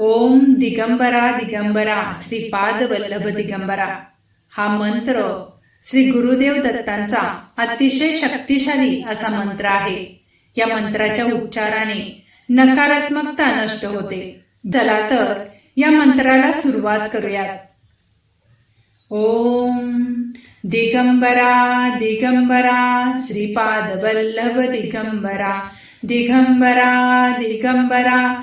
ओम दिगंबरा दिगंबरा श्रीपाद वल्लभ दिगंबरा. हा मंत्र श्री गुरुदेव दत्तांचा अतिशय शक्तिशाली असा मंत्र आहे. या मंत्राच्या उच्चाराने नकारात्मकता नष्ट होते. चला तर या मंत्राला सुरुवात करूयात. ओम दिगंबरा दिगंबरा श्रीपाद वल्लभ दिगंबरा. दिगंबरा दिगंबरा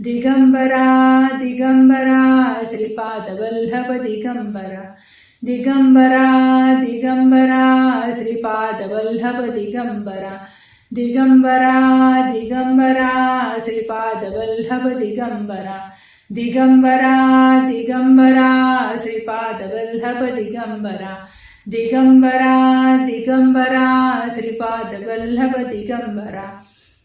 दिगम्बरा दिगम्बरा श्रीपादवल्लभ दिगम्बरा दिगम्बरा दिगम्बरा श्रीपादवल्लभ दिगम्बरा दिगम्बरा दिगम्बरा श्रीपादवल्लभ दिगम्बरा दिगम्बरा दिगम्बरा श्रीपादवल्लभ दिगम्बरा दिगम्बरा दिगम्बरा श्रीपादवल्लभ दिगम्बरा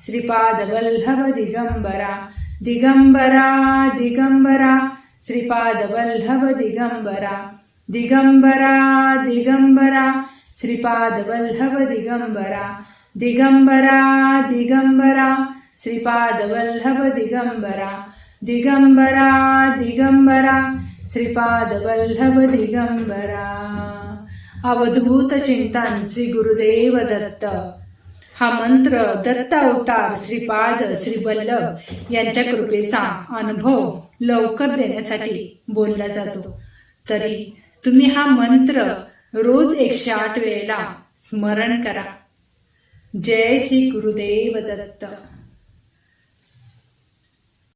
श्रीपादवल्लभ दिगंबरा दिगंबरा दिगंबरा श्रीपादवल्लभ दिगंबरा दिगंबरा दिगंबरा श्रीपादवल्लभ दिगंबरा दिगंबरा दिगंबरा श्रीपादवल्लभ दिगंबरा दिगंबरा दिगंबरा श्रीपादवल्लभ दिगंबरा अवधूत चिंतन श्री गुरुदेव दत्त। हा मंत्र दत्त अवतार श्रीपाद श्री वल्लभ यांच्या कृपेचा अनुभव लवकर देण्यासाठी बोलला जातो. तरी तुम्ही हा मंत्र रोज एकशे आठ वेळेला स्मरण करा. जय श्री गुरुदेव दत्त.